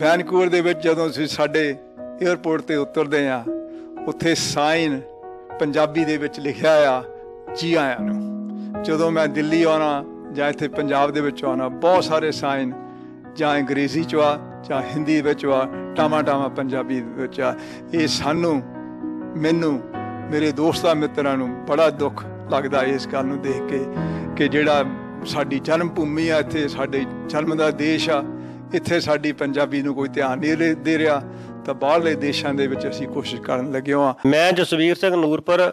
Vancouver ਦੇ ਵਿੱਚ ਜਦੋਂ ਅਸੀਂ ਸਾਡੇ 에어ਪੋਰਟ ਤੇ ਉਤਰਦੇ ਆ ਉੱਥੇ ਸਾਈਨ ਪੰਜਾਬੀ ਦੇ ਵਿੱਚ ਲਿਖਿਆ ਆ, ਜੀ ਆਇਆਂ ਨੂੰ। ਜਦੋਂ ਮੈਂ ਦਿੱਲੀ ਆਉਣਾ ਜਾਂ ਇੱਥੇ ਪੰਜਾਬ ਦੇ ਵਿੱਚ ਆਉਣਾ, ਬਹੁਤ ਸਾਰੇ ਸਾਈਨ ਜਾਂ ਅੰਗਰੇਜ਼ੀ ਚ ਆ, ਜਾਂ ਹਿੰਦੀ ਵਿੱਚ ਆ ਟਾਮਾ ਟਾਮਾ ਪੰਜਾਬੀ ਵਿੱਚ ਆ। ਇਹ ਸਾਨੂੰ, ਮੈਨੂੰ, ਮੇਰੇ ਦੋਸਤਾਂ ਮਿੱਤਰਾਂ ਨੂੰ ਬੜਾ ਦੁੱਖ ਲੱਗਦਾ ਇਸ ਗੱਲ ਨੂੰ ਦੇਖ ਕੇ ਕਿ ਜਿਹੜਾ ਸਾਡੀ ਜਨਮ ਭੂਮੀ ਆ, ਇੱਥੇ ਸਾਡੇ ਜਨਮ ਦਾ ਦੇਸ਼ ਆ ਇੱਥੇ ਸਾਡੀ ਪੰਜਾਬੀ ਨੂੰ ਕੋਈ ਧਿਆਨ ਨਹੀਂ ਦੇ ਰਿਹਾ, ਤਾਂ ਬਾਹਰਲੇ ਦੇਸ਼ਾਂ ਦੇ ਵਿੱਚ ਅਸੀਂ ਕੋਸ਼ਿਸ਼ ਕਰਨ ਲੱਗੇ ਹਾਂ। ਮੈਂ ਜਸਵੀਰ ਸਿੰਘ ਨੂਰਪੁਰ,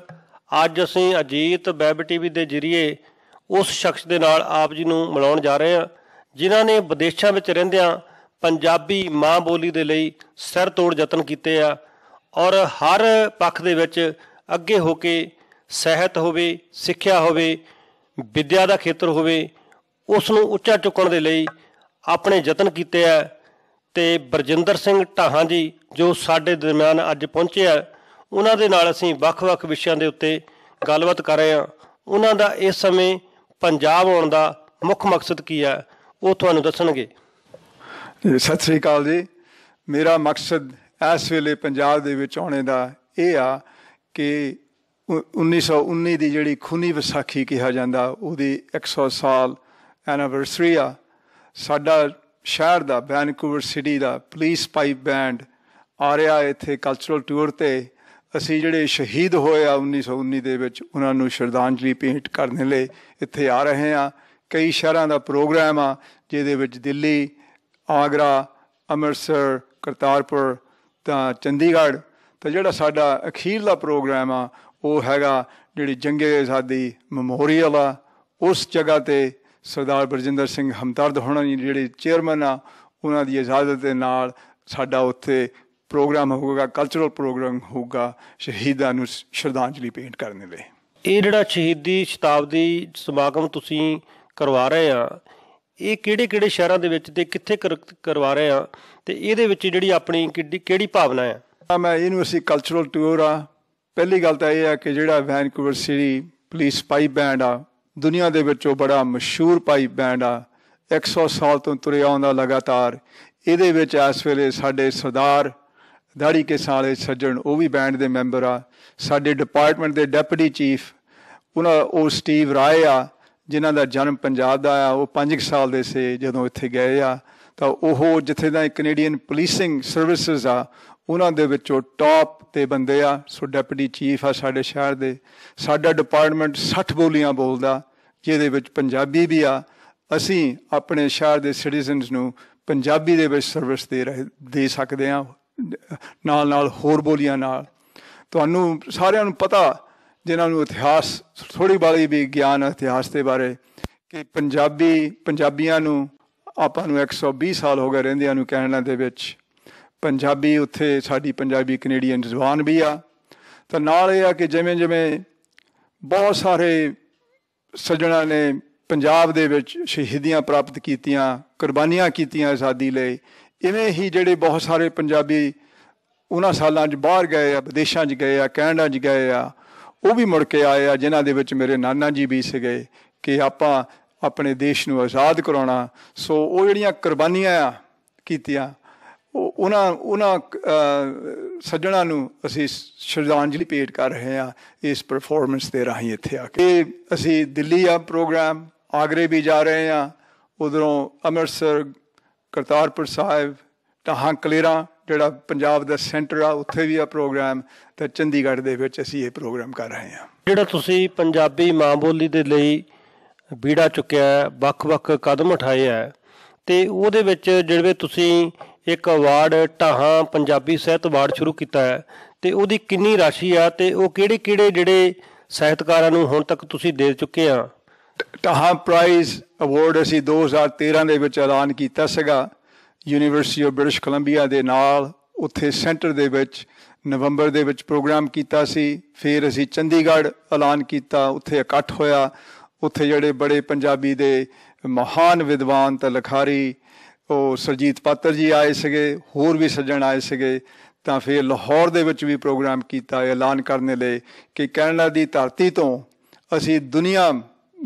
ਅੱਜ ਅਸੀਂ ਅਜੀਤ ਵੈਬ ਟੀਵੀ ਦੇ ਜ਼ਰੀਏ ਉਸ ਸ਼ਖਸ ਦੇ ਨਾਲ ਆਪ ਜੀ ਨੂੰ ਮਿਲਾਉਣ ਜਾ ਰਹੇ ਹਾਂ, ਜਿਨ੍ਹਾਂ ਨੇ ਵਿਦੇਸ਼ਾਂ ਵਿੱਚ ਰਹਿੰਦਿਆਂ ਪੰਜਾਬੀ ਮਾਂ ਬੋਲੀ ਦੇ ਲਈ ਸਿਰ ਤੋੜ ਯਤਨ ਕੀਤੇ ਆ ਔਰ ਹਰ ਪੱਖ ਦੇ ਵਿੱਚ ਅੱਗੇ ਹੋ ਕੇ ਸਿਹਤ ਹੋਵੇ, ਸਿੱਖਿਆ ਹੋਵੇ, ਵਿੱਦਿਆ ਦਾ ਖੇਤਰ ਹੋਵੇ, ਉਸ ਨੂੰ ਉੱਚਾ ਚੁੱਕਣ ਦੇ ਲਈ ਆਪਣੇ ਯਤਨ ਕੀਤੇ ਆ ਤੇ ਬਰਜਿੰਦਰ ਸਿੰਘ ਢਾਹਾਂ ਜੀ ਜੋ ਸਾਡੇ ਦਰਮਿਆਨ ਅੱਜ ਪਹੁੰਚੇ ਆ, ਉਹਨਾਂ ਦੇ ਨਾਲ ਅਸੀਂ ਵੱਖ-ਵੱਖ ਵਿਸ਼ਿਆਂ ਦੇ ਉੱਤੇ ਗੱਲਬਾਤ ਕਰ ਰਹੇ ਹਾਂ। ਉਹਨਾਂ ਦਾ ਇਸ ਸਮੇਂ ਪੰਜਾਬ ਆਉਣ ਦਾ ਮੁੱਖ ਮਕਸਦ ਕੀ ਹੈ ਉਹ ਤੁਹਾਨੂੰ ਦੱਸਣਗੇ। ਸਤਿ ਸ੍ਰੀ ਅਕਾਲ ਜੀ। ਮੇਰਾ ਮਕਸਦ ਇਸ ਵੇਲੇ ਪੰਜਾਬ ਦੇ ਵਿੱਚ ਆਉਣੇ ਦਾ ਇਹ ਆ ਕਿ 1919 ਦੀ ਜਿਹੜੀ ਖੂਨੀ ਵਿਸਾਖੀ ਕਿਹਾ ਜਾਂਦਾ, ਉਹਦੀ 100 ਸਾਲ ਐਨੀਵਰਸਰੀ ਆ। ਸਾਡਾ ਸ਼ਹਿਰ ਦਾ, ਵੈਨਕੂਵਰ ਸਿਟੀ ਦਾ ਪੁਲਿਸ ਪਾਈਪ ਬੈਂਡ ਆ ਰਿਹਾ ਇੱਥੇ ਕਲਚਰਲ ਟੂਰ ਤੇ। ਅਸੀਂ ਜਿਹੜੇ ਸ਼ਹੀਦ ਹੋਏ ਆ 1919 ਦੇ ਵਿੱਚ, ਉਹਨਾਂ ਨੂੰ ਸ਼ਰਧਾਂਜਲੀ ਭੇਂਟ ਕਰਨ ਲਈ ਇੱਥੇ ਆ ਰਹੇ ਆ ਕਈ ਸ਼ਹਿਰਾਂ ਦਾ ਪ੍ਰੋਗਰਾਮ ਆ, ਜਿਹਦੇ ਵਿੱਚ ਦਿੱਲੀ, ਆਗਰਾ, ਅੰਮ੍ਰਿਤਸਰ, ਕਰਤਾਰਪੁਰ, ਤਾਂ ਚੰਡੀਗੜ੍ਹ, ਤਾਂ ਜਿਹੜਾ ਸਾਡਾ ਅਖੀਰਲਾ ਪ੍ਰੋਗਰਾਮ ਆ, ਉਹ ਹੈਗਾ ਜਿਹੜੀ ਜੰਗੇ ਆਜ਼ਾਦੀ ਮੈਮੋਰੀਅਲ ਆ, ਉਸ ਜਗ੍ਹਾ ਤੇ ਸਰਦਾਰ ਬਰਜਿੰਦਰ ਸਿੰਘ ਹਮਦਰਦ ਹੋਣਾ ਜਿਹੜੇ ਚੇਅਰਮੈਨ ਆ ਉਹਨਾਂ ਦੀ ਇਜਾਜ਼ਤ ਦੇ ਨਾਲ ਸਾਡਾ ਉੱਥੇ ਪ੍ਰੋਗਰਾਮ ਹੋਊਗਾ ਕਲਚਰਲ ਪ੍ਰੋਗਰਾਮ ਹੋਊਗਾ ਸ਼ਹੀਦਾਂ ਨੂੰ ਸ਼ਰਧਾਂਜਲੀ ਭੇਂਟ ਕਰਨ ਲਈ। ਇਹ ਜਿਹੜਾ ਸ਼ਹੀਦੀ ਸ਼ਤਾਬਦੀ ਸਮਾਗਮ ਤੁਸੀਂ ਕਰਵਾ ਰਹੇ ਆ ਇਹ ਕਿਹੜੇ ਕਿਹੜੇ ਸ਼ਹਿਰਾਂ ਦੇ ਵਿੱਚ ਤੇ ਕਿੱਥੇ ਕਰਵਾ ਰਹੇ ਆ ਤੇ ਇਹਦੇ ਵਿੱਚ ਜਿਹੜੀ ਆਪਣੀ ਕਿਹੜੀ ਭਾਵਨਾ ਹੈ ਮੈਂ ਇਹਨੂੰ ਅਸੀਂ ਕਲਚਰਲ ਟੂਰ ਆ। ਪਹਿਲੀ ਗੱਲ ਤਾਂ ਇਹ ਹੈ ਕਿ ਜਿਹੜਾ Vancouver city police pipe band ਆ ਦੁਨੀਆ ਦੇ ਵਿੱਚ ਉਹ ਬੜਾ ਮਸ਼ਹੂਰ ਪਾਈਪ ਬੈਂਡ ਆ। 100 ਸਾਲ ਤੋਂ ਤੁਰਿਆ ਆਉਂਦਾ ਲਗਾਤਾਰ। ਇਹਦੇ ਵਿੱਚ ਇਸ ਵੇਲੇ ਸਾਡੇ ਸਰਦਾਰ ਦਾੜੀ ਕੇ ਸਾਲੇ ਸੱਜਣ, ਉਹ ਵੀ ਬੈਂਡ ਦੇ ਮੈਂਬਰ ਆ। ਸਾਡੇ ਡਿਪਾਰਟਮੈਂਟ ਦੇ ਡਿਪਟੀ ਚੀਫ, ਉਹਨਾਂ, ਉਹ ਸਟੀਵ ਰਾਏ ਆ, ਜਿਨ੍ਹਾਂ ਦਾ ਜਨਮ ਪੰਜਾਬ ਦਾ ਆ। ਉਹ 5 ਸਾਲ ਦੇ ਸੀ ਜਦੋਂ ਇੱਥੇ ਗਏ ਆ। ਤਾਂ ਉਹ ਜਿੱਥੇ ਦਾ ਕੈਨੇਡੀਅਨ ਪੁਲਿਸਿੰਗ ਸਰਵਿਸਿਜ਼ ਆ, ਉਹਨਾਂ ਦੇ ਵਿੱਚੋਂ ਟਾਪ ਤੇ ਬੰਦੇ ਆ। ਸੋ ਡਿਪਟੀ ਚੀਫ ਆ ਸਾਡੇ ਸ਼ਹਿਰ ਦੇ। ਸਾਡਾ ਡਿਪਾਰਟਮੈਂਟ 60 ਬੋਲੀਆਂ ਬੋਲਦਾ, ਜਿਹਦੇ ਵਿੱਚ ਪੰਜਾਬੀ ਵੀ ਆ। ਅਸੀਂ ਆਪਣੇ ਸ਼ਹਿਰ ਦੇ ਸਿਟੀਜ਼ਨਸ ਨੂੰ ਪੰਜਾਬੀ ਦੇ ਵਿੱਚ ਸਰਵਿਸ ਦੇ ਰਹੇ, ਦੇ ਸਕਦੇ ਆ, ਨਾਲ ਨਾਲ ਹੋਰ ਬੋਲੀਆਂ ਨਾਲ। ਤੁਹਾਨੂੰ ਸਾਰਿਆਂ ਨੂੰ ਪਤਾ, ਜਿਨ੍ਹਾਂ ਨੂੰ ਇਤਿਹਾਸ ਥੋੜੀ ਬਾਲੀ ਵੀ ਗਿਆਨ ਇਤਿਹਾਸ ਦੇ ਬਾਰੇ, ਕਿ ਪੰਜਾਬੀ, ਪੰਜਾਬੀਆਂ ਨੂੰ ਆਪਾਂ ਨੂੰ 120 ਸਾਲ ਹੋ ਗਏ ਰਹਿੰਦਿਆਂ ਨੂੰ ਕੈਨੇਡਾ ਦੇ ਵਿੱਚ। ਪੰਜਾਬੀ ਉੱਥੇ, ਸਾਡੀ ਪੰਜਾਬੀ ਕੈਨੇਡੀਅਨ ਜ਼ੁਬਾਨ ਵੀ ਆ। ਤਾਂ ਨਾਲ ਇਹ ਆ ਕਿ ਜਿਵੇਂ ਜਿਵੇਂ ਬਹੁਤ ਸਾਰੇ ਸੱਜਣਾ ਨੇ ਪੰਜਾਬ ਦੇ ਵਿੱਚ ਸ਼ਹੀਦੀਆਂ ਪ੍ਰਾਪਤ ਕੀਤੀਆਂ, ਕੁਰਬਾਨੀਆਂ ਕੀਤੀਆਂ ਆਜ਼ਾਦੀ ਲਈ, ਇਵੇਂ ਹੀ ਜਿਹੜੇ ਬਹੁਤ ਸਾਰੇ ਪੰਜਾਬੀ ਉਹਨਾਂ ਸਾਲਾਂ 'ਚ ਬਾਹਰ ਗਏ ਆ, ਵਿਦੇਸ਼ਾਂ 'ਚ ਗਏ ਆ, ਕੈਨੇਡਾ 'ਚ ਗਏ ਆ, ਉਹ ਵੀ ਮੁੜ ਕੇ ਆਏ ਆ, ਜਿਨ੍ਹਾਂ ਦੇ ਵਿੱਚ ਮੇਰੇ ਨਾਨਾ ਜੀ ਵੀ ਸੀਗੇ ਕਿ ਆਪਾਂ ਆਪਣੇ ਦੇਸ਼ ਨੂੰ ਆਜ਼ਾਦ ਕਰਾਉਣਾ। ਸੋ ਉਹ ਜਿਹੜੀਆਂ ਕੁਰਬਾਨੀਆਂ ਆ ਕੀਤੀਆਂ, ਉਹ ਉਹਨਾਂ ਉਹਨਾਂ ਸੱਜਣਾ ਨੂੰ ਅਸੀਂ ਸ਼ਰਧਾਂਜਲੀ ਭੇਟ ਕਰ ਰਹੇ ਹਾਂ ਇਸ ਪਰਫਾਰਮੈਂਸ ਦੇ ਰਾਹੀਂ ਇੱਥੇ ਆ ਕੇ। ਅਸੀਂ ਦਿੱਲੀ ਆ ਪ੍ਰੋਗਰਾਮ ਆਗਰੇ ਵੀ ਜਾ ਰਹੇ ਹਾਂ। ਉਧਰੋਂ ਅੰਮ੍ਰਿਤਸਰ, ਕਰਤਾਰਪੁਰ ਸਾਹਿਬ ਟਾਹਾਂ ਕਲੇਰਾ, ਜਿਹੜਾ ਪੰਜਾਬ ਦਾ ਸੈਂਟਰ ਆ, ਉੱਥੇ ਵੀ ਆ ਪ੍ਰੋਗਰਾਮ ਤੇ ਚੰਡੀਗੜ੍ਹ ਦੇ ਵਿੱਚ ਅਸੀਂ ਇਹ ਪ੍ਰੋਗਰਾਮ ਕਰ ਰਹੇ ਹਾਂ। ਜਿਹੜਾ ਤੁਸੀਂ ਪੰਜਾਬੀ ਮਾਂ ਬੋਲੀ ਦੇ ਲਈ ਬੀੜਾ ਚੁੱਕਿਆ ਹੈ, ਵੱਖ-ਵੱਖ ਕਦਮ ਉਠਾਏ ਹੈ। ਤੇ ਉਹਦੇ ਵਿੱਚ ਜਿਹੜੇ ਤੁਸੀਂ ਇੱਕ ਅਵਾਰਡ ਢਾਹਾਂ, ਪੰਜਾਬੀ ਸਾਹਿਤ ਅਵਾਰਡ ਸ਼ੁਰੂ ਕੀਤਾ ਹੈ, ਤੇ ਉਹਦੀ ਕਿੰਨੀ ਰਾਸ਼ੀ ਆ ਤੇ ਉਹ ਕਿਹੜੇ-ਕਿਹੜੇ ਜਿਹੜੇ ਸਾਹਿਤਕਾਰਾਂ ਨੂੰ ਹੁਣ ਤੱਕ ਤੁਸੀਂ ਦੇ ਚੁੱਕੇ ਆ? ਢਾਹਾਂ ਪ੍ਰਾਈਜ਼ ਅਵਾਰਡ ਅਸੀਂ 2013 ਦੇ ਵਿੱਚ ਐਲਾਨ ਕੀਤਾ ਸੀਗਾ। ਯੂਨੀਵਰਸਿਟੀ ਆਫ ਬ੍ਰਿਟਿਸ਼ ਕੋਲੰਬੀਆ ਦੇ ਨਾਲ ਉੱਥੇ ਸੈਂਟਰ ਦੇ ਵਿੱਚ ਨਵੰਬਰ ਦੇ ਵਿੱਚ ਪ੍ਰੋਗਰਾਮ ਕੀਤਾ ਸੀ। ਫਿਰ ਅਸੀਂ ਚੰਡੀਗੜ੍ਹ ਐਲਾਨ ਕੀਤਾ, ਉੱਥੇ ਇਕੱਠ ਹੋਇਆ। ਉੱਥੇ ਜਿਹੜੇ ਬੜੇ ਪੰਜਾਬੀ ਦੇ ਮਹਾਨ ਵਿਦਵਾਨ ਤੇ ਲਖਾਰੀ, ਉਹ ਸਰਜੀਤ ਪਾਤਰ ਜੀ ਆਏ ਸੀਗੇ, ਹੋਰ ਵੀ ਸੱਜਣ ਆਏ ਸੀਗੇ, ਤਾਂ ਫਿਰ ਲਾਹੌਰ ਦੇ ਵਿੱਚ ਵੀ ਪ੍ਰੋਗਰਾਮ ਕੀਤਾ, ਐਲਾਨ ਕਰਨ ਲਈ ਕਿ ਕੈਨੇਡਾ ਦੀ ਧਰਤੀ ਤੋਂ ਅਸੀਂ ਦੁਨੀਆ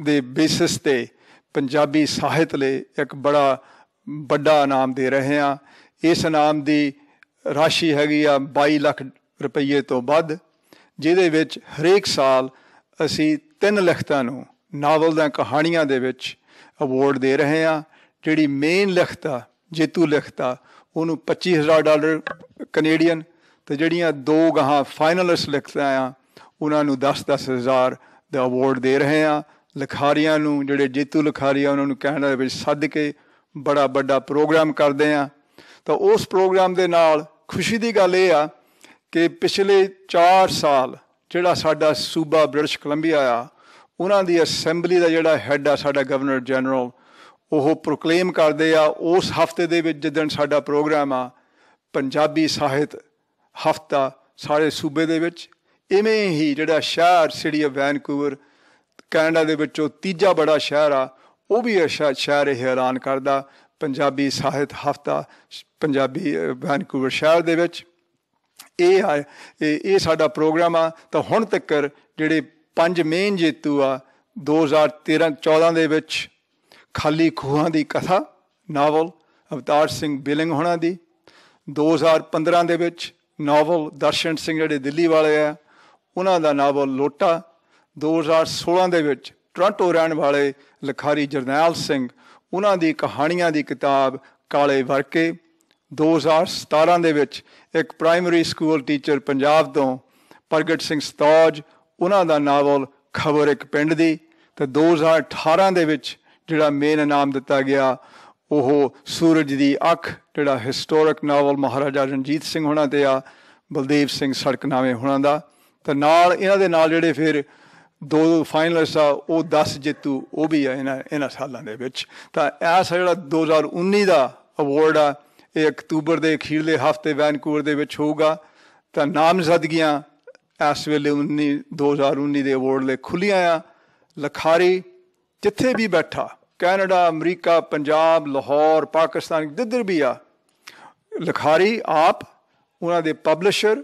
ਦੇ ਬੇਸਿਸ ਤੇ ਪੰਜਾਬੀ ਸਾਹਿਤ ਲਈ ਇੱਕ ਬੜਾ ਵੱਡਾ ਇਨਾਮ ਦੇ ਰਹੇ ਹਾਂ। ਇਸ ਇਨਾਮ ਦੀ ਰਾਸ਼ੀ ਹੈਗੀ ਆ 22 ਲੱਖ ਰੁਪਏ ਤੋਂ ਵੱਧ, ਜਿਹਦੇ ਵਿੱਚ ਹਰੇਕ ਸਾਲ ਅਸੀਂ ਤਿੰਨ ਲਿਖਤਾਂ ਨੂੰ ਨਾਵਲ ਦੀਆਂ ਕਹਾਣੀਆਂ ਦੇ ਵਿੱਚ ਅਵਾਰਡ ਦੇ ਰਹੇ ਹਾਂ। ਜਿਹੜੀ ਮੇਨ ਲਿਖਤਾ ਜੇਤੂ ਲਿਖਤਾ ਉਹਨੂੰ 25000 ਡਾਲਰ ਕੈਨੇਡੀਅਨ ਤੇ ਜਿਹੜੀਆਂ ਦੋ ਗਾਹਾਂ ਫਾਈਨਲਿਸਟ ਲਿਖਤਾਂ ਆ ਉਹਨਾਂ ਨੂੰ 10-10000 ਦਾ ਅਵਾਰਡ ਦੇ ਰਹੇ ਹਾਂ। ਲਿਖਾਰੀਆਂ ਨੂੰ, ਜਿਹੜੇ ਜੇਤੂ ਲਿਖਾਰੀ ਆ, ਉਹਨਾਂ ਨੂੰ ਕੈਨੇਡਾ ਦੇ ਵਿੱਚ ਸੱਦ ਕੇ ਬੜਾ ਵੱਡਾ ਪ੍ਰੋਗਰਾਮ ਕਰਦੇ ਆ ਤਾਂ ਉਸ ਪ੍ਰੋਗਰਾਮ ਦੇ ਨਾਲ ਖੁਸ਼ੀ ਦੀ ਗੱਲ ਇਹ ਆ ਕਿ ਪਿਛਲੇ 4 ਸਾਲ ਜਿਹੜਾ ਸਾਡਾ ਸੂਬਾ ਬ੍ਰਿਟਿਸ਼ ਕੋਲੰਬੀਆ ਆ ਉਹਨਾਂ ਦੀ ਅਸੈਂਬਲੀ ਦਾ ਜਿਹੜਾ ਹੈੱਡ ਆ ਸਾਡਾ ਗਵਰਨਰ ਜਨਰਲ, ਉਹ ਪ੍ਰੋਕਲੇਮ ਕਰਦੇ ਆ, ਉਸ ਹਫ਼ਤੇ ਦੇ ਵਿੱਚ ਜਿੱਦਣ ਸਾਡਾ ਪ੍ਰੋਗਰਾਮ ਆ, ਪੰਜਾਬੀ ਸਾਹਿਤ ਹਫਤਾ ਸਾਰੇ ਸੂਬੇ ਦੇ ਵਿੱਚ, ਇਵੇਂ ਹੀ ਜਿਹੜਾ ਸ਼ਹਿਰ ਸਿਟੀ ਆਫ ਵੈਨਕੂਵਰ ਕੈਨੇਡਾ ਦੇ ਵਿੱਚੋਂ ਤੀਜਾ ਬੜਾ ਸ਼ਹਿਰ ਆ, ਉਹ ਵੀ ਸ਼ਹਿਰ ਇਹ ਐਲਾਨ ਕਰਦਾ, ਪੰਜਾਬੀ ਸਾਹਿਤ ਹਫਤਾ, ਪੰਜਾਬੀ ਵੈਨਕੂਵਰ ਸ਼ਹਿਰ ਦੇ ਵਿੱਚ। ਇਹ ਆ, ਇਹ ਸਾਡਾ ਪ੍ਰੋਗਰਾਮ ਆ, ਤਾਂ ਹੁਣ ਤੱਕ ਜਿਹੜੇ ਪੰਜ ਮੇਨ ਜੇਤੂ ਆ 2013 14 ਦੇ ਵਿੱਚ ਖਾਲੀ ਖੂਹਾਂ ਦੀ ਕਥਾ, ਨਾਵਲ, ਅਵਤਾਰ ਸਿੰਘ ਬਿਲਿੰਗ ਹੋਣਾ ਦੀ 2015 ਦੇ ਵਿੱਚ ਨਾਵਲ ਦਰਸ਼ਨ ਸਿੰਘ ਜਿਹੜੇ ਦਿੱਲੀ ਵਾਲੇ ਆ, ਉਹਨਾਂ ਦਾ ਨਾਵਲ ਲੋਟਾ 2016 ਦੇ ਵਿੱਚ ਟੋਰਾਂਟੋ ਰਹਿਣ ਵਾਲੇ ਲਖਾਰੀ ਜਰਨੈਲ ਸਿੰਘ, ਉਹਨਾਂ ਦੀ ਕਹਾਣੀਆਂ ਦੀ ਕਿਤਾਬ ਕਾਲੇ ਵਰਕੇ 2017 ਦੇ ਵਿੱਚ ਇੱਕ ਪ੍ਰਾਇਮਰੀ ਸਕੂਲ ਟੀਚਰ ਪੰਜਾਬ ਤੋਂ ਪ੍ਰਗਟ ਸਿੰਘ ਸਤੌਜ ਉਹਨਾਂ ਦਾ ਨਾਵਲ ਖਬਰ ਇੱਕ ਪਿੰਡ ਦੀ ਤੇ 2018 ਦੇ ਵਿੱਚ ਜਿਹੜਾ ਮੇਨ ਇਨਾਮ ਦਿੱਤਾ ਗਿਆ, ਉਹ ਸੂਰਜ ਦੀ ਅੱਖ, ਜਿਹੜਾ ਹਿਸਟੋਰਿਕ ਨਾਵਲ ਮਹਾਰਾਜਾ ਰਣਜੀਤ ਸਿੰਘ ਹੋਣਾ ਤੇ ਆ, ਬਲਦੇਵ ਸਿੰਘ ਸੜਕਨਾਮੇ ਹੋਣਾ ਦਾ। ਤੇ ਨਾਲ ਇਹਨਾਂ ਦੇ ਨਾਲ ਜਿਹੜੇ ਫਿਰ ਦੋ ਦੋ ਫਾਈਨਲਿਸਟ ਆ, ਉਹ 10 ਜੇਤੂ, ਉਹ ਵੀ ਆ ਇਹਨਾਂ ਇਹਨਾਂ ਸਾਲਾਂ ਦੇ ਵਿੱਚ। ਤਾਂ ਇਹ ਜਿਹੜਾ 2019 ਦਾ ਅਵਾਰਡ ਆ, ਇਹ ਅਕਤੂਬਰ ਦੇ ਅਖੀਰਲੇ ਹਫ਼ਤੇ ਵੈਨਕੂਵਰ ਦੇ ਵਿੱਚ ਹੋਊਗਾ। ਤਾਂ ਨਾਮਜ਼ਦਗੀਆਂ ਇਸ ਵੇਲੇ 19 2019 ਦੇ ਅਵਾਰਡ ਲਈ ਖੁੱਲੀਆਂ ਆ। ਲਖਾਰੀ ਜਿੱਥੇ ਵੀ ਬੈਠਾ, ਕੈਨੇਡਾ, ਅਮਰੀਕਾ, ਪੰਜਾਬ, ਲਾਹੌਰ, ਪਾਕਿਸਤਾਨ, ਜਿੱਧਰ ਵੀ ਆ, ਲਖਾਰੀ ਆਪ ਉਹਨਾਂ ਦੇ ਪਬਲਿਸ਼ਰ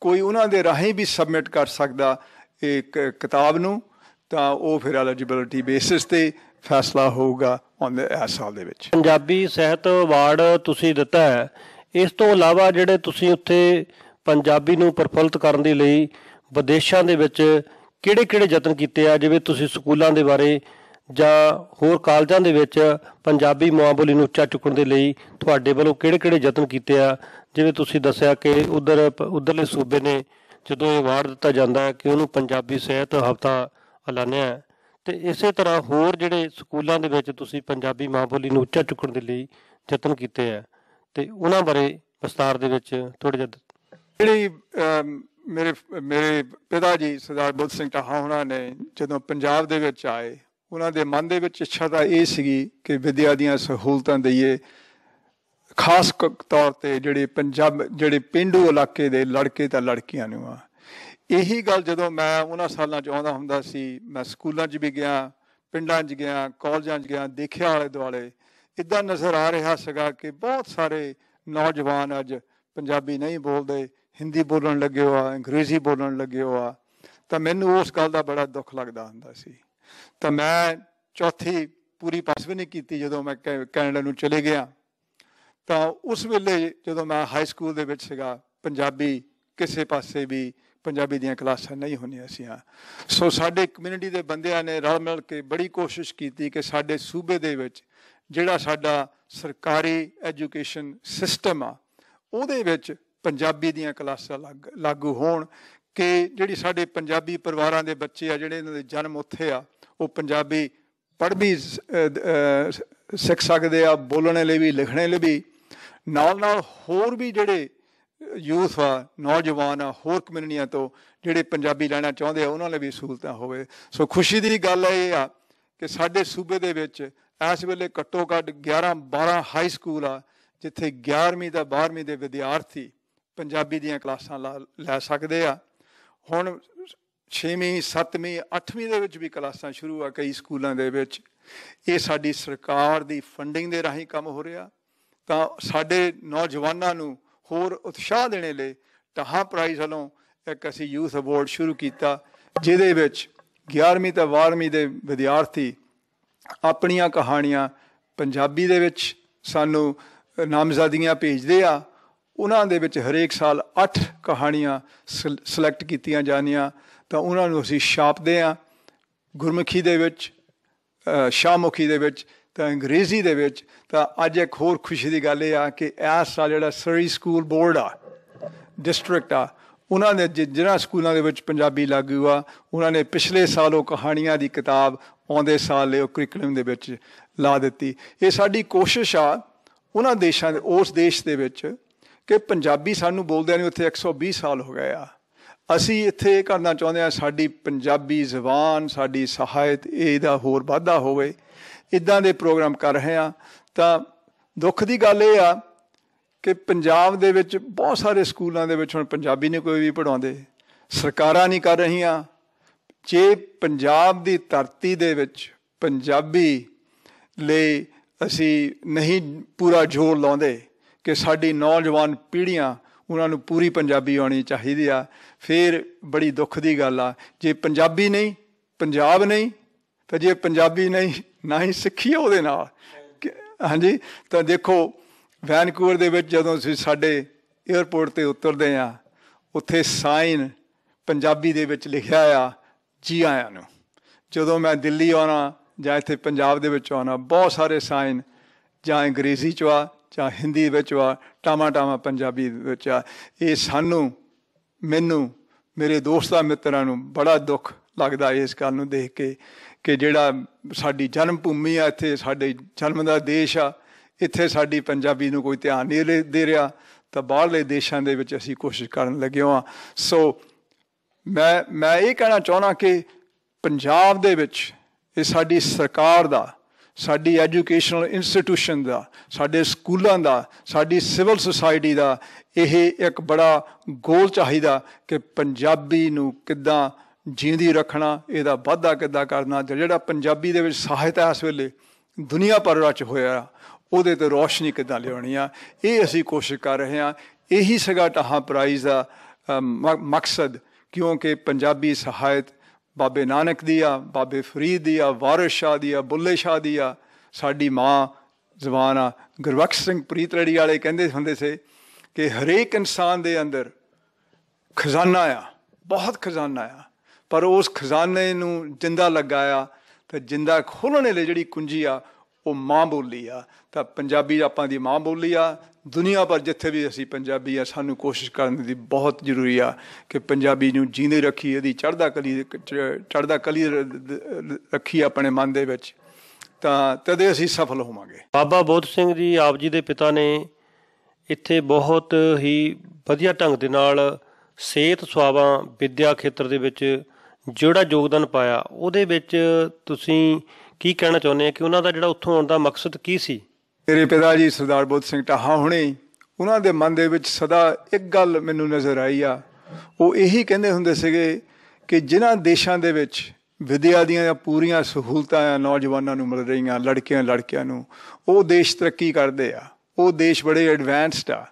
ਕੋਈ ਉਹਨਾਂ ਦੇ ਰਾਹੀਂ ਵੀ ਸਬਮਿਟ ਕਰ ਸਕਦਾ ਇੱਕ ਕਿਤਾਬ ਨੂੰ, ਤਾਂ ਉਹ ਫਿਰ ਐਲੀਜੀਬਿਲਟੀ ਬੇਸਿਸ ਤੇ ਫੈਸਲਾ ਹੋਊਗਾ ਔਨ ਦੇ ਇਸ ਸਾਲ ਦੇ ਵਿੱਚ। ਪੰਜਾਬੀ ਸਾਹਿਤ ਅਵਾਰਡ ਤੁਸੀਂ ਦਿੱਤਾ ਹੈ। ਇਸ ਤੋਂ ਇਲਾਵਾ ਜਿਹੜੇ ਤੁਸੀਂ ਉੱਥੇ ਪੰਜਾਬੀ ਨੂੰ ਪ੍ਰਫੁੱਲਤ ਕਰਨ ਦੇ ਲਈ ਵਿਦੇਸ਼ਾਂ ਦੇ ਵਿੱਚ ਕਿਹੜੇ-ਕਿਹੜੇ ਯਤਨ ਕੀਤੇ ਆ? ਜਿਵੇਂ ਤੁਸੀਂ ਸਕੂਲਾਂ ਦੇ ਬਾਰੇ ਜਾਂ ਹੋਰ ਕਾਲਜਾਂ ਦੇ ਵਿੱਚ ਪੰਜਾਬੀ ਮਾਂ ਬੋਲੀ ਨੂੰ ਉੱਚਾ ਚੁੱਕਣ ਦੇ ਲਈ ਤੁਹਾਡੇ ਵੱਲੋਂ ਕਿਹੜੇ-ਕਿਹੜੇ ਯਤਨ ਕੀਤੇ ਆ? ਜਿਵੇਂ ਤੁਸੀਂ ਦੱਸਿਆ ਕਿ ਉਧਰ ਉਧਰਲੇ ਸੂਬੇ ਨੇ ਜਦੋਂ ਇਹ ਅਵਾਰਡ ਦਿੱਤਾ ਜਾਂਦਾ ਹੈ ਕਿ ਉਹਨੂੰ ਪੰਜਾਬੀ ਸਾਹਿਤ ਹਫਤਾ ਐਲਾਨਿਆ ਤੇ ਇਸੇ ਤਰ੍ਹਾਂ ਹੋਰ ਜਿਹੜੇ ਸਕੂਲਾਂ ਦੇ ਵਿੱਚ ਤੁਸੀਂ ਪੰਜਾਬੀ ਮਾਂ ਬੋਲੀ ਨੂੰ ਉੱਚਾ ਚੁੱਕਣ ਦੇ ਲਈ ਯਤਨ ਕੀਤੇ ਆ, ਤੇ ਉਹਨਾਂ ਬਾਰੇ ਵਿਸਤਾਰ ਦੇ ਵਿੱਚ ਥੋੜਾ ਜਿਹਾ ਜਿਹੜੀ ਮੇਰੇ ਮੇਰੇ ਪਿਤਾ ਜੀ ਸਰਦਾਰ ਬੁੱਧ ਸਿੰਘ ਟਾਹਾ ਉਹਨਾਂ ਨੇ ਜਦੋਂ ਪੰਜਾਬ ਦੇ ਵਿੱਚ ਆਏ, ਉਹਨਾਂ ਦੇ ਮਨ ਦੇ ਵਿੱਚ ਇੱਛਾ ਤਾਂ ਇਹ ਸੀਗੀ ਕਿ ਵਿਦਿਆ ਦੀਆਂ ਸਹੂਲਤਾਂ ਦਈਏ। ਖਾਸ ਤੌਰ ਤੇ ਜਿਹੜੇ ਪੰਜਾਬ, ਜਿਹੜੇ ਪਿੰਡੂ ਇਲਾਕੇ ਦੇ ਲੜਕੇ ਤਾਂ ਲੜਕੀਆਂ ਨੂੰ ਆ। ਇਹੀ ਗੱਲ ਜਦੋਂ ਮੈਂ ਉਹਨਾਂ ਸਾਲਾਂ 'ਚ ਆਉਂਦਾ ਹੁੰਦਾ ਸੀ, ਮੈਂ ਸਕੂਲਾਂ 'ਚ ਵੀ ਗਿਆ, ਪਿੰਡਾਂ 'ਚ ਗਿਆ, ਕਾਲਜਾਂ 'ਚ ਗਿਆ, ਦੇਖਿਆ ਆਲੇ ਦੁਆਲੇ ਇਦਾਂ ਨਜ਼ਰ ਆ ਰਿਹਾ ਸੀਗਾ ਕਿ ਬਹੁਤ ਸਾਰੇ ਨੌਜਵਾਨ ਅੱਜ ਪੰਜਾਬੀ ਨਹੀਂ ਬੋਲਦੇ ਹਿੰਦੀ ਬੋਲਣ ਲੱਗੇ ਆ, ਅੰਗਰੇਜ਼ੀ ਬੋਲਣ ਲੱਗੇ ਹੋ ਆ, ਤਾਂ ਮੈਨੂੰ ਉਸ ਗੱਲ ਦਾ ਬੜਾ ਦੁੱਖ ਲੱਗਦਾ ਹੁੰਦਾ ਸੀ। ਤਾਂ ਮੈਂ ਚੌਥੀ ਪੂਰੀ ਪਾਸ ਵੀ ਨਹੀਂ ਕੀਤੀ ਜਦੋਂ ਮੈਂ ਕੈਨੇਡਾ ਨੂੰ ਚਲੇ ਗਿਆ। ਤਾਂ ਉਸ ਵੇਲੇ ਜਦੋਂ ਮੈਂ ਹਾਈ ਸਕੂਲ ਦੇ ਵਿੱਚ ਸੀਗਾ, ਪੰਜਾਬੀ ਕਿਸੇ ਪਾਸੇ ਵੀ ਪੰਜਾਬੀ ਦੀਆਂ ਕਲਾਸਾਂ ਨਹੀਂ ਹੁੰਦੀਆਂ ਸੀ ਸੋ ਸਾਡੇ ਕਮਿਊਨਿਟੀ ਦੇ ਬੰਦਿਆਂ ਨੇ ਰਲ ਮਿਲ ਕੇ ਬੜੀ ਕੋਸ਼ਿਸ਼ ਕੀਤੀ ਕਿ ਸਾਡੇ ਸੂਬੇ ਦੇ ਵਿੱਚ ਜਿਹੜਾ ਸਾਡਾ ਸਰਕਾਰੀ ਐਜੂਕੇਸ਼ਨ ਸਿਸਟਮ ਆ, ਉਹਦੇ ਵਿੱਚ ਪੰਜਾਬੀ ਦੀਆਂ ਕਲਾਸਾਂ ਲਾਗੂ ਹੋਣ ਕਿ ਜਿਹੜੀ ਸਾਡੇ ਪੰਜਾਬੀ ਪਰਿਵਾਰਾਂ ਦੇ ਬੱਚੇ ਆ, ਜਿਹੜੇ ਇਹਨਾਂ ਦੇ ਜਨਮ ਉੱਥੇ ਆ, ਉਹ ਪੰਜਾਬੀ ਪੜ੍ਹ ਵੀ ਸਿੱਖ ਸਕਦੇ ਆ, ਬੋਲਣੇ ਲਈ ਵੀ, ਲਿਖਣੇ ਲਈ ਵੀ। ਨਾਲ ਨਾਲ ਹੋਰ ਵੀ ਜਿਹੜੇ ਯੂਥ ਆ, ਨੌਜਵਾਨ ਆ, ਹੋਰ ਕਮਿਊਨਿਟੀਆਂ ਤੋਂ ਜਿਹੜੇ ਪੰਜਾਬੀ ਲੈਣਾ ਚਾਹੁੰਦੇ ਆ, ਉਹਨਾਂ ਲਈ ਵੀ ਸਹੂਲਤਾਂ ਹੋਵੇ। ਸੋ ਖੁਸ਼ੀ ਦੀ ਗੱਲ ਇਹ ਆ ਕਿ ਸਾਡੇ ਸੂਬੇ ਦੇ ਵਿੱਚ ਇਸ ਵੇਲੇ ਘੱਟੋ ਘੱਟ 11 12 ਹਾਈ ਸਕੂਲ ਆ, ਜਿੱਥੇ 11ਵੀਂ ਦਾ 12ਵੀਂ ਦੇ ਵਿਦਿਆਰਥੀ ਪੰਜਾਬੀ ਦੀਆਂ ਕਲਾਸਾਂ ਲੈ ਸਕਦੇ ਆ। ਹੁਣ 6ਵੀਂ 7ਵੀਂ 8ਵੀਂ ਦੇ ਵਿੱਚ ਵੀ ਕਲਾਸਾਂ ਸ਼ੁਰੂ ਆ ਕਈ ਸਕੂਲਾਂ ਦੇ ਵਿੱਚ। ਇਹ ਸਾਡੀ ਸਰਕਾਰ ਦੀ ਫੰਡਿੰਗ ਦੇ ਰਾਹੀਂ ਕੰਮ ਹੋ ਰਿਹਾ। ਤਾਂ ਸਾਡੇ ਨੌਜਵਾਨਾਂ ਨੂੰ ਹੋਰ ਉਤਸ਼ਾਹ ਦੇਣੇ ਲਈ ਟਹਾ ਪ੍ਰਾਈਜ਼ ਵੱਲੋਂ ਇੱਕ ਅਸੀਂ ਯੂਥ ਅਵਾਰਡ ਸ਼ੁਰੂ ਕੀਤਾ, ਜਿਹਦੇ ਵਿੱਚ 11ਵੀਂ ਤੇ 12ਵੀਂ ਦੇ ਵਿਦਿਆਰਥੀ ਆਪਣੀਆਂ ਕਹਾਣੀਆਂ ਪੰਜਾਬੀ ਦੇ ਵਿੱਚ ਸਾਨੂੰ ਨਾਮਜ਼ਦਗੀਆਂ ਭੇਜਦੇ ਆ। ਉਹਨਾਂ ਦੇ ਵਿੱਚ ਹਰੇਕ ਸਾਲ 8 ਕਹਾਣੀਆਂ ਸਿਲੈਕਟ ਕੀਤੀਆਂ ਜਾਣੀਆਂ ਤਾਂ ਉਹਨਾਂ ਨੂੰ ਅਸੀਂ ਛਾਪਦੇ ਆ ਗੁਰਮੁਖੀ ਦੇ ਵਿੱਚ ਸ਼ਾਮੁਖੀ ਦੇ ਵਿੱਚ, ਤਾਂ ਅੰਗਰੇਜ਼ੀ ਦੇ ਵਿੱਚ, ਤਾਂ ਅੱਜ ਇੱਕ ਹੋਰ ਖੁਸ਼ੀ ਦੀ ਗੱਲ ਇਹ ਆ ਕਿ ਇਸ ਸਾਲ ਜਿਹੜਾ ਸਰੀ ਸਕੂਲ ਬੋਰਡ ਆ ਡਿਸਟ੍ਰਿਕਟ ਆ, ਉਹਨਾਂ ਨੇ ਜਿਹੜਾ ਸਕੂਲਾਂ ਦੇ ਵਿੱਚ ਪੰਜਾਬੀ ਲਾਗੂ ਆ, ਉਹਨਾਂ ਨੇ ਪਿਛਲੇ ਸਾਲ ਉਹ ਕਹਾਣੀਆਂ ਦੀ ਕਿਤਾਬ ਆਉਂਦੇ ਸਾਲ ਲਈ ਉਹ ਕਰਿਕੂਲਮ ਦੇ ਵਿੱਚ ਲਾ ਦਿੱਤੀ। ਇਹ ਸਾਡੀ ਕੋਸ਼ਿਸ਼ ਆ, ਉਹਨਾਂ ਦੇਸ਼ਾਂ ਦੇ, ਉਸ ਦੇਸ਼ ਦੇ ਵਿੱਚ ਕਿ ਪੰਜਾਬੀ ਸਾਨੂੰ ਬੋਲਦਿਆਂ ਨੂੰ ਇੱਥੇ 120 ਸਾਲ ਹੋ ਗਏ ਆ। ਅਸੀਂ ਇੱਥੇ ਇਹ ਕਰਨਾ ਚਾਹੁੰਦੇ ਆ ਸਾਡੀ ਪੰਜਾਬੀ ਜ਼ੁਬਾਨ, ਸਾਡੀ ਸਹਾਇਤ ਇਹਦਾ ਹੋਰ ਵਾਧਾ ਹੋਵੇ। ਇਦਾਂ ਦੇ ਪ੍ਰੋਗਰਾਮ ਕਰ ਰਹੇ ਆ ਤਾਂ ਦੁੱਖ ਦੀ ਗੱਲ ਇਹ ਆ ਕਿ ਪੰਜਾਬ ਦੇ ਵਿੱਚ ਬਹੁਤ ਸਾਰੇ ਸਕੂਲਾਂ ਦੇ ਵਿੱਚ ਹੁਣ ਪੰਜਾਬੀ ਨਹੀਂ ਕੋਈ ਵੀ ਪੜਾਉਂਦੇ ਸਰਕਾਰਾਂ ਨਹੀਂ ਕਰ ਰਹੀਆਂ। ਜੇ ਪੰਜਾਬ ਦੀ ਧਰਤੀ ਦੇ ਵਿੱਚ ਪੰਜਾਬੀ ਲਈ ਅਸੀਂ ਨਹੀਂ ਪੂਰਾ ਜ਼ੋਰ ਲਾਉਂਦੇ ਕਿ ਸਾਡੀ ਨੌਜਵਾਨ ਪੀੜ੍ਹੀਆਂ ਉਹਨਾਂ ਨੂੰ ਪੂਰੀ ਪੰਜਾਬੀ ਆਉਣੀ ਚਾਹੀਦੀ ਆ। ਫਿਰ ਬੜੀ ਦੁੱਖ ਦੀ ਗੱਲ ਆ। ਜੇ ਪੰਜਾਬੀ ਨਹੀਂ, ਪੰਜਾਬ ਨਹੀਂ, ਤਾਂ ਜੇ ਪੰਜਾਬੀ ਨਹੀਂ, ਨਾ ਹੀ ਸਿੱਖੀ ਉਹਦੇ ਨਾਲ। ਹਾਂਜੀ, ਤਾਂ ਦੇਖੋ, ਵੈਨਕੂਵਰ ਦੇ ਵਿੱਚ ਜਦੋਂ ਅਸੀਂ ਸਾਡੇ 에어ਪੋਰਟ ਤੇ ਉਤਰਦੇ ਆ, ਉੱਥੇ ਸਾਈਨ ਪੰਜਾਬੀ ਦੇ ਵਿੱਚ ਲਿਖਿਆ ਆ, ਜੀ ਆਇਆਂ ਨੂੰ। ਜਦੋਂ ਮੈਂ ਦਿੱਲੀ ਆਉਣਾ ਜਾਂ ਇੱਥੇ ਪੰਜਾਬ ਦੇ ਵਿੱਚ ਆਉਣਾ, ਬਹੁਤ ਸਾਰੇ ਸਾਈਨ ਜਾਂ ਅੰਗਰੇਜ਼ੀ ਚ ਆ ਜਾਂ ਹਿੰਦੀ ਵਿੱਚ ਵਾ ਟਾਮਾ ਟਾਮਾ ਪੰਜਾਬੀ ਵਿੱਚ ਆ। ਇਹ ਸਾਨੂੰ, ਮੈਨੂੰ, ਮੇਰੇ ਦੋਸਤਾਂ ਮਿੱਤਰਾਂ ਨੂੰ ਬੜਾ ਦੁੱਖ ਲੱਗਦਾ ਇਸ ਗੱਲ ਨੂੰ ਦੇਖ ਕੇ ਕਿ ਜਿਹੜਾ ਸਾਡੀ ਜਨਮ ਭੂਮੀ ਆ, ਇੱਥੇ ਸਾਡੇ ਜਨਮ ਦਾ ਦੇਸ਼ ਆ, ਇੱਥੇ ਸਾਡੀ ਪੰਜਾਬੀ ਨੂੰ ਕੋਈ ਧਿਆਨ ਨਹੀਂ ਦੇ ਰਿਹਾ। ਤਾਂ ਬਾਹਰਲੇ ਦੇਸ਼ਾਂ ਦੇ ਵਿੱਚ ਅਸੀਂ ਕੋਸ਼ਿਸ਼ ਕਰਨ ਲੱਗੇ ਹਾਂ ਸੋ ਮੈਂ ਮੈਂ ਇਹ ਕਹਿਣਾ ਚਾਹਣਾ ਕਿ ਪੰਜਾਬ ਦੇ ਵਿੱਚ ਇਹ ਸਾਡੀ ਸਰਕਾਰ ਦਾ ਸਾਡੀ ਐਜੂਕੇਸ਼ਨਲ ਇੰਸਟੀਟਿਊਸ਼ਨ ਦਾ, ਸਾਡੇ ਸਕੂਲਾਂ ਦਾ, ਸਾਡੀ ਸਿਵਲ ਸੁਸਾਇਟੀ ਦਾ, ਇਹ ਇੱਕ ਬੜਾ ਗੋਲ ਚਾਹੀਦਾ ਕਿ ਪੰਜਾਬੀ ਨੂੰ ਕਿੱਦਾਂ ਜਿੰਦੀ ਰੱਖਣਾ, ਇਹਦਾ ਵਾਧਾ ਕਿੱਦਾਂ ਕਰਨਾ ਜਿਹੜਾ ਪੰਜਾਬੀ ਦੇ ਵਿੱਚ ਸਾਹਿਤ ਹੈ ਇਸ ਵੇਲੇ, ਦੁਨੀਆ ਭਰ ਵਿੱਚ ਹੋਇਆ, ਉਹਦੇ ਤੇ ਰੋਸ਼ਨੀ ਕਿੱਦਾਂ ਲਿਆਉਣੀ ਆ, ਇਹ ਅਸੀਂ ਕੋਸ਼ਿਸ਼ ਕਰ ਰਹੇ ਹਾਂ। ਇਹੀ ਸਗਾ ਟਹਾ ਪ੍ਰਾਈਜ਼ ਦਾ ਮਕਸਦ, ਕਿਉਂਕਿ ਪੰਜਾਬੀ ਸਾਹਿਤ ਬਾਬੇ ਨਾਨਕ ਦੀ ਆ, ਬਾਬੇ ਫਰੀਦ ਦੀ ਆ, ਵਾਰਿਸ ਸ਼ਾਹ ਦੀ ਆ, ਬੁੱਲੇ ਸ਼ਾਹ ਦੀ ਆ, ਸਾਡੀ ਮਾਂ ਜ਼ਬਾਨ ਆ। ਗੁਰਬਖਸ਼ ਸਿੰਘ ਪ੍ਰੀਤਰੜੀ ਵਾਲੇ ਕਹਿੰਦੇ ਹੁੰਦੇ ਸੀ ਕਿ ਹਰੇਕ ਇਨਸਾਨ ਦੇ ਅੰਦਰ ਖਜ਼ਾਨਾ ਆ, ਬਹੁਤ ਖਜ਼ਾਨਾ ਆ। ਪਰ ਉਸ ਖਜ਼ਾਨੇ ਨੂੰ ਜਿੰਦਾ ਲਗਾਇਆ ਤੇ ਜਿੰਦਾ ਖੋਲਣ ਲਈ ਜਿਹੜੀ ਕੁੰਜੀ ਆ, ਉਹ ਮਾਂ ਬੋਲੀ ਆ। ਤਾਂ ਪੰਜਾਬੀ ਆਪਾਂ ਦੀ ਮਾਂ ਬੋਲੀ ਆ ਦੁਨੀਆ ਪਰ ਜਿੱਥੇ ਵੀ ਅਸੀਂ ਪੰਜਾਬੀ ਆ, ਸਾਨੂੰ ਕੋਸ਼ਿਸ਼ ਕਰਨ ਦੀ ਬਹੁਤ ਜ਼ਰੂਰੀ ਆ ਕਿ ਪੰਜਾਬੀ ਨੂੰ ਜੀਂਦੇ ਰੱਖੀ ਇਹਦੀ ਚੜ੍ਹਦਾ ਕਲੀ ਚੜ੍ਹਦਾ ਕਲੀ ਰੱਖੀ ਆਪਣੇ ਮਨ ਦੇ ਵਿੱਚ। ਤਾਂ ਤਦੇ ਅਸੀਂ ਸਫਲ ਹੋਵਾਂਗੇ। ਬਾਬਾ ਬੋਧ ਸਿੰਘ ਜੀ, ਆਪ ਜੀ ਦੇ ਪਿਤਾ ਨੇ ਇੱਥੇ ਬਹੁਤ ਹੀ ਵਧੀਆ ਢੰਗ ਦੇ ਨਾਲ ਸਿਹਤ ਸਵਾਵਾਂ, ਵਿਦਿਆ ਖੇਤਰ ਦੇ ਵਿੱਚ ਜਿਹੜਾ ਯੋਗਦਾਨ ਪਾਇਆ, ਉਹਦੇ ਵਿੱਚ ਤੁਸੀਂ ਕੀ ਕਹਿਣਾ ਚਾਹੁੰਦੇ ਆ ਕਿ ਉਹਨਾਂ ਦਾ ਜਿਹੜਾ ਉੱਥੋਂ ਆਉਣ ਦਾ ਮਕਸਦ ਕੀ ਸੀ? ਮੇਰੇ ਪਿਤਾ ਜੀ ਸਰਦਾਰ ਬੋਧ ਸਿੰਘ ਟਾਹਾ ਹੁਣੇ ਉਹਨਾਂ ਦੇ ਮਨ ਦੇ ਵਿੱਚ ਸਦਾ ਇੱਕ ਗੱਲ ਮੈਨੂੰ ਨਜ਼ਰ ਆਈ ਆ। ਉਹ ਇਹੀ ਕਹਿੰਦੇ ਹੁੰਦੇ ਸੀਗੇ ਕਿ ਜਿਨ੍ਹਾਂ ਦੇਸ਼ਾਂ ਦੇ ਵਿੱਚ ਵਿਦਿਆ ਦੀਆਂ ਪੂਰੀਆਂ ਸਹੂਲਤਾਂ ਆ ਨੌਜਵਾਨਾਂ ਨੂੰ ਮਿਲ ਰਹੀਆਂ, ਲੜਕੀਆਂ ਲੜਕਿਆਂ ਨੂੰ, ਉਹ ਦੇਸ਼ ਤਰੱਕੀ ਕਰਦੇ ਆ। ਉਹ ਦੇਸ਼ ਬੜੇ ਐਡਵਾਂਸਡ ਆ।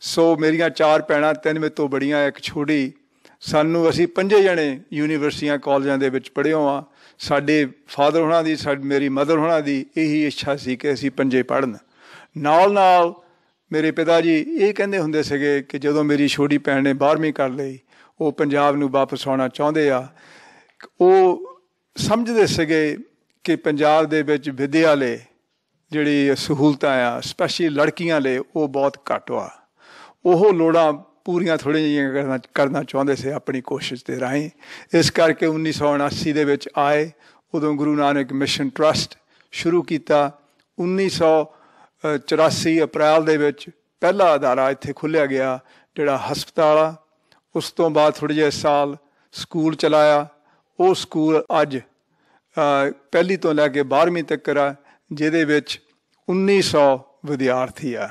ਸੋ ਮੇਰੀਆਂ ਚਾਰ ਪੈਣਾ ਤਿੰਨ ਮੇ ਤੋਂ ਬੜੀਆਂ, ਇੱਕ ਛੋਟੀ ਸਾਨੂੰ ਅਸੀਂ ਪੰਜੇ ਜਣੇ ਯੂਨੀਵਰਸਿਟੀਆਂ, ਕਾਲਜਾਂ ਦੇ ਵਿੱਚ ਪੜ੍ਹਿਓ ਆ ਸਾਡੇ ਫਾਦਰ ਹੋਣਾ ਦੀ, ਸਾਡੀ, ਮੇਰੀ ਮਦਰ ਹੋਣਾ ਦੀ ਇਹੀ ਇੱਛਾ ਸੀ ਕਿ ਅਸੀਂ ਪੰਜੇ ਪੜਨ ਨਾਲ ਨਾਲ ਮੇਰੇ ਪਿਤਾ ਜੀ ਇਹ ਕਹਿੰਦੇ ਹੁੰਦੇ ਸੀਗੇ ਕਿ ਜਦੋਂ ਮੇਰੀ ਛੋਟੀ ਭੈਣ ਨੇ 12ਵੀਂ ਕਰ ਲਈ, ਉਹ ਪੰਜਾਬ ਨੂੰ ਵਾਪਸ ਆਉਣਾ ਚਾਹੁੰਦੇ ਆ। ਉਹ ਸਮਝਦੇ ਸੀਗੇ ਕਿ ਪੰਜਾਬ ਦੇ ਵਿੱਚ ਵਿਦਿਆਲੇ ਜਿਹੜੀ ਸਹੂਲਤਾਂ ਆ, ਸਪੈਸ਼ਲੀ ਲੜਕੀਆਂ ਲਈ ਉਹ ਬਹੁਤ ਘੱਟ ਆ। ਉਹ ਲੋੜਾਂ ਪੂਰੀਆਂ ਥੋੜ੍ਹੀਆਂ ਜਿਹੀਆਂ ਕਰਨਾ ਕਰਨਾ ਚਾਹੁੰਦੇ ਸੀ ਆਪਣੀ ਕੋਸ਼ਿਸ਼ ਦੇ ਰਾਹੀਂ। ਇਸ ਕਰਕੇ 1979 ਦੇ ਵਿੱਚ ਆਏ, ਉਦੋਂ ਗੁਰੂ ਨਾਨਕ ਮਿਸ਼ਨ ਟਰਸਟ ਸ਼ੁਰੂ ਕੀਤਾ। 1984 ਅਪ੍ਰੈਲ ਦੇ ਵਿੱਚ ਪਹਿਲਾ ਅਦਾਰਾ ਇੱਥੇ ਖੁੱਲਿਆ ਗਿਆ, ਜਿਹੜਾ ਹਸਪਤਾਲ ਆ। ਉਸ ਤੋਂ ਬਾਅਦ ਥੋੜੇ ਜਿਹੇ ਸਾਲ ਸਕੂਲ ਚਲਾਇਆ। ਉਹ ਸਕੂਲ ਅੱਜ ਪਹਿਲੀ ਤੋਂ ਲੈ ਕੇ 12ਵੀਂ ਤੱਕ ਆ, ਜਿਹਦੇ ਵਿੱਚ 1900 ਵਿਦਿਆਰਥੀ ਆ।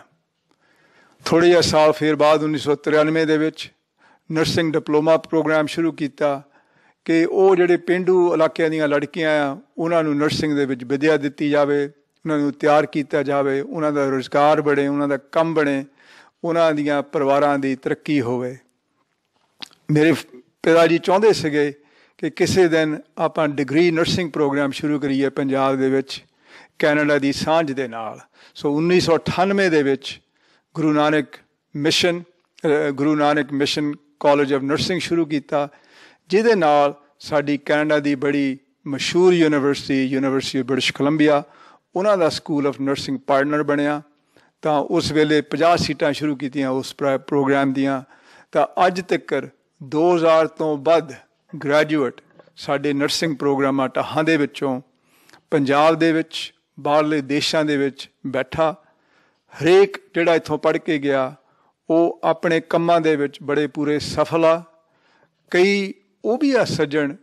ਥੋੜੇ ਜਿਹਾ ਸਾਲ ਫਿਰ ਬਾਅਦ 1993 ਦੇ ਵਿੱਚ ਨਰਸਿੰਗ ਡਿਪਲੋਮਾ ਪ੍ਰੋਗਰਾਮ ਸ਼ੁਰੂ ਕੀਤਾ ਕਿ ਉਹ ਜਿਹੜੇ ਪਿੰਡੂ ਇਲਾਕਿਆਂ ਦੀਆਂ ਲੜਕੀਆਂ ਆ, ਉਹਨਾਂ ਨੂੰ ਨਰਸਿੰਗ ਦੇ ਵਿੱਚ ਵਿਦਿਆ ਦਿੱਤੀ ਜਾਵੇ, ਉਹਨਾਂ ਨੂੰ ਤਿਆਰ ਕੀਤਾ ਜਾਵੇ, ਉਹਨਾਂ ਦਾ ਰੋਜ਼ਗਾਰ ਬਣੇ, ਉਹਨਾਂ ਦਾ ਕੰਮ ਬਣੇ, ਉਹਨਾਂ ਦੀਆਂ ਪਰਿਵਾਰਾਂ ਦੀ ਤਰੱਕੀ ਹੋਵੇ। ਮੇਰੇ ਪਿਤਾ ਜੀ ਚਾਹੁੰਦੇ ਸੀਗੇ ਕਿ ਕਿਸੇ ਦਿਨ ਆਪਾਂ ਡਿਗਰੀ ਨਰਸਿੰਗ ਪ੍ਰੋਗਰਾਮ ਸ਼ੁਰੂ ਕਰੀਏ ਪੰਜਾਬ ਦੇ ਵਿੱਚ, ਕੈਨੇਡਾ ਦੀ ਸਾਂਝ ਦੇ ਨਾਲ। ਸੋ 1998 ਦੇ ਵਿੱਚ Guru Nanak mission Guru Nanak mission college of nursing ਸ਼ੁਰੂ ਕੀਤਾ, ਜਿਹਦੇ ਨਾਲ ਸਾਡੀ ਕੈਨੇਡਾ ਦੀ ਬੜੀ ਮਸ਼ਹੂਰ university university of British Columbia ਉਹਨਾਂ ਦਾ ਸਕੂਲ ਆਫ ਨਰਸਿੰਗ ਪਾਰਟਨਰ ਬਣਿਆ। ਤਾਂ ਉਸ ਵੇਲੇ 50 ਸੀਟਾਂ ਸ਼ੁਰੂ ਕੀਤੀਆਂ ਉਸ ਪ੍ਰੋਗਰਾਮ ਦੀਆਂ। ਤਾਂ ਅੱਜ ਤੱਕ 2000 ਤੋਂ ਵੱਧ ਗ੍ਰੈਜੂਏਟ ਸਾਡੇ ਨਰਸਿੰਗ ਪ੍ਰੋਗਰਾਮਾਂ ਟਾਹਾਂ ਦੇ ਵਿੱਚੋਂ ਪੰਜਾਬ ਦੇ ਵਿੱਚ, ਬਾਹਰਲੇ ਦੇਸ਼ਾਂ ਦੇ ਵਿੱਚ ਬੈਠਾ। ਹਰੇਕ ਜਿਹੜਾ ਇੱਥੋਂ ਪੜ੍ਹ ਕੇ ਗਿਆ, ਉਹ ਆਪਣੇ ਕੰਮਾਂ ਦੇ ਵਿੱਚ ਬੜੇ ਪੂਰੇ ਸਫਲ ਆ। ਕਈ ਉਹ ਵੀ ਆ ਸੱਜਣ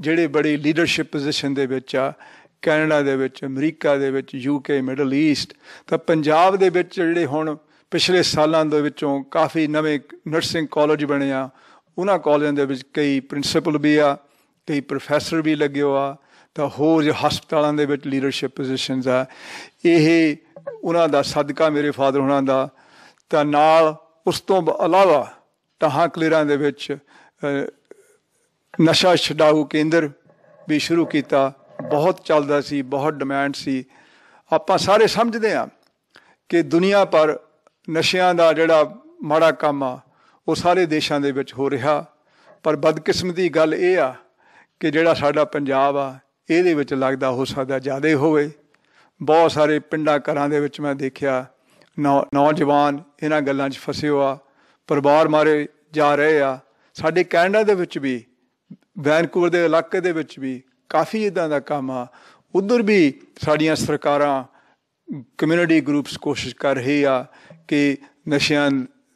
ਜਿਹੜੇ ਬੜੀ ਲੀਡਰਸ਼ਿਪ ਪੋਜੀਸ਼ਨ ਦੇ ਵਿੱਚ ਆ, ਕੈਨੇਡਾ ਦੇ ਵਿੱਚ, ਅਮਰੀਕਾ ਦੇ ਵਿੱਚ ਯੂਕੇ ਮਿਡਲ ਈਸਟ। ਤਾਂ ਪੰਜਾਬ ਦੇ ਵਿੱਚ ਜਿਹੜੇ ਹੁਣ ਪਿਛਲੇ ਸਾਲਾਂ ਦੇ ਵਿੱਚੋਂ ਕਾਫੀ ਨਵੇਂ ਨਰਸਿੰਗ ਕਾਲਜ ਬਣੇ ਆ। ਉਹਨਾਂ ਕਾਲਜਾਂ ਦੇ ਵਿੱਚ ਕਈ ਪ੍ਰਿੰਸੀਪਲ ਵੀ ਆ, ਕਈ ਪ੍ਰੋਫੈਸਰ ਵੀ ਲੱਗੇ ਹੋ ਆ। ਤਾਂ ਹੋਰ ਜੋ ਹਸਪਤਾਲਾਂ ਦੇ ਵਿੱਚ ਲੀਡਰਸ਼ਿਪ ਪੋਜੀਸ਼ਨਸ ਆ। ਇਹ ਉਹਨਾਂ ਦਾ ਸਦਕਾ ਮੇਰੇ ਫਾਦਰ ਉਹਨਾਂ ਦਾ। ਤਾਂ ਨਾਲ ਉਸ ਤੋਂ ਇਲਾਵਾ ਟਾਹਾਂ ਕਲੀਰਾਂ ਦੇ ਵਿੱਚ ਨਸ਼ਾ ਛਡਾਊ ਕੇਂਦਰ ਵੀ ਸ਼ੁਰੂ ਕੀਤਾ। ਬਹੁਤ ਚੱਲਦਾ ਸੀ, ਬਹੁਤ ਡਿਮਾਂਡ ਸੀ। ਆਪਾਂ ਸਾਰੇ ਸਮਝਦੇ ਹਾਂ ਕਿ ਦੁਨੀਆ ਪਰ ਨਸ਼ਿਆਂ ਦਾ ਜਿਹੜਾ ਮਾੜਾ ਕੰਮ ਆ, ਉਹ ਸਾਰੇ ਦੇਸ਼ਾਂ ਦੇ ਵਿੱਚ ਹੋ ਰਿਹਾ। ਪਰ ਬਦਕਿਸਮਤੀ ਗੱਲ ਇਹ ਆ ਕਿ ਜਿਹੜਾ ਸਾਡਾ ਪੰਜਾਬ ਆ ਇਹਦੇ ਵਿੱਚ ਲੱਗਦਾ ਹੋ ਸਕਦਾ ਜ਼ਿਆਦਾ ਹੋਵੇ। ਬਹੁਤ ਸਾਰੇ ਪਿੰਡਾਂ ਘਰਾਂ ਦੇ ਵਿੱਚ ਮੈਂ ਦੇਖਿਆ, ਨੌ- ਨੌਜਵਾਨ ਇਹਨਾਂ ਗੱਲਾਂ 'ਚ ਫਸੇ ਹੋਆ, ਪਰਿਵਾਰ ਮਾਰੇ ਜਾ ਰਹੇ ਆ। ਸਾਡੇ ਕੈਨੇਡਾ ਦੇ ਵਿੱਚ ਵੀ, ਵੈਨਕੂਵਰ ਦੇ ਇਲਾਕੇ ਦੇ ਵਿੱਚ ਵੀ ਕਾਫੀ ਇਦਾਂ ਦਾ ਕੰਮ ਆ। ਉਧਰ ਵੀ ਸਾਡੀਆਂ ਸਰਕਾਰਾਂ, ਕਮਿਊਨਿਟੀ ਗਰੁੱਪਸ ਕੋਸ਼ਿਸ਼ ਕਰ ਰਹੀ ਆ ਕਿ ਨਸ਼ਿਆਂ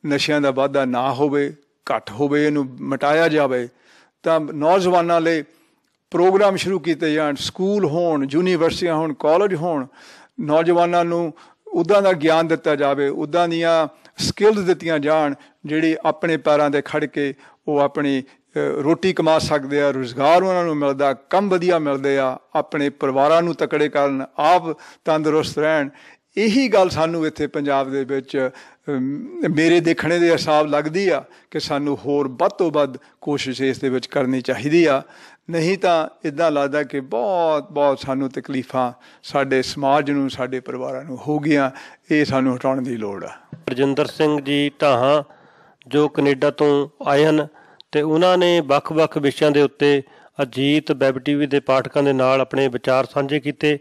ਨਸ਼ਿਆਂ ਦਾ ਵਾਧਾ ਨਾ ਹੋਵੇ, ਘੱਟ ਹੋਵੇ, ਇਹਨੂੰ ਮਟਾਇਆ ਜਾਵੇ। ਤਾਂ ਨੌਜਵਾਨਾਂ ਲਈ ਪ੍ਰੋਗਰਾਮ ਸ਼ੁਰੂ ਕੀਤੇ ਜਾਣ, ਸਕੂਲ ਹੋਣ, ਯੂਨੀਵਰਸਿਟੀਆਂ ਹੋਣ, ਕਾਲਜ ਹੋਣ, ਨੌਜਵਾਨਾਂ ਨੂੰ ਉਦਾਂ ਦਾ ਗਿਆਨ ਦਿੱਤਾ ਜਾਵੇ, ਉਦਾਂ ਦੀਆਂ ਸਕਿੱਲਸ ਦਿੱਤੀਆਂ ਜਾਣ, ਜਿਹੜੀ ਆਪਣੇ ਪੈਰਾਂ ਤੇ ਖੜ ਕੇ ਉਹ ਆਪਣੀ ਰੋਟੀ ਕਮਾ ਸਕਦੇ ਆ, ਰੋਜ਼ਗਾਰ ਉਹਨਾਂ ਨੂੰ ਮਿਲਦਾ, ਕੰਮ ਵਧੀਆ ਮਿਲਦੇ ਆ, ਆਪਣੇ ਪਰਿਵਾਰਾਂ ਨੂੰ ਤਕੜੇ ਕਰਨ, ਆਪ ਤੰਦਰੁਸਤ ਰਹਿਣ ਇਹੀ ਗੱਲ ਸਾਨੂੰ ਇੱਥੇ ਪੰਜਾਬ ਦੇ ਵਿੱਚ ਮੇਰੇ ਦੇਖਣੇ ਦੇ ਹਿਸਾਬ ਲੱਗਦੀ ਆ ਕਿ ਸਾਨੂੰ ਹੋਰ ਵੱਧ ਤੋਂ ਵੱਧ ਕੋਸ਼ਿਸ਼ ਇਸ ਦੇ ਵਿੱਚ ਕਰਨੀ ਚਾਹੀਦੀ ਆ। ਨਹੀਂ ਤਾਂ ਇਦਾਂ ਲੱਗਦਾ ਕਿ ਬਹੁਤ ਬਹੁਤ ਸਾਨੂੰ ਤਕਲੀਫਾਂ ਸਾਡੇ ਸਮਾਜ ਨੂੰ, ਸਾਡੇ ਪਰਿਵਾਰਾਂ ਨੂੰ ਹੋ ਗਈਆਂ। ਇਹ ਸਾਨੂੰ ਹਟਾਉਣ ਦੀ ਲੋੜ ਆ। ਰਜਿੰਦਰ ਸਿੰਘ ਜੀ ਢਾਹਾਂ, ਜੋ ਕੈਨੇਡਾ ਤੋਂ ਆਏ ਹਨ ਤੇ ਉਹਨਾਂ ਨੇ ਵੱਖ-ਵੱਖ ਵਿਸ਼ਿਆਂ ਦੇ ਉੱਤੇ ਅਜੀਤ ਵੈਬ ਟੀਵੀ ਦੇ ਪਾਠਕਾਂ ਦੇ ਨਾਲ ਆਪਣੇ ਵਿਚਾਰ ਸਾਂਝੇ ਕੀਤੇ।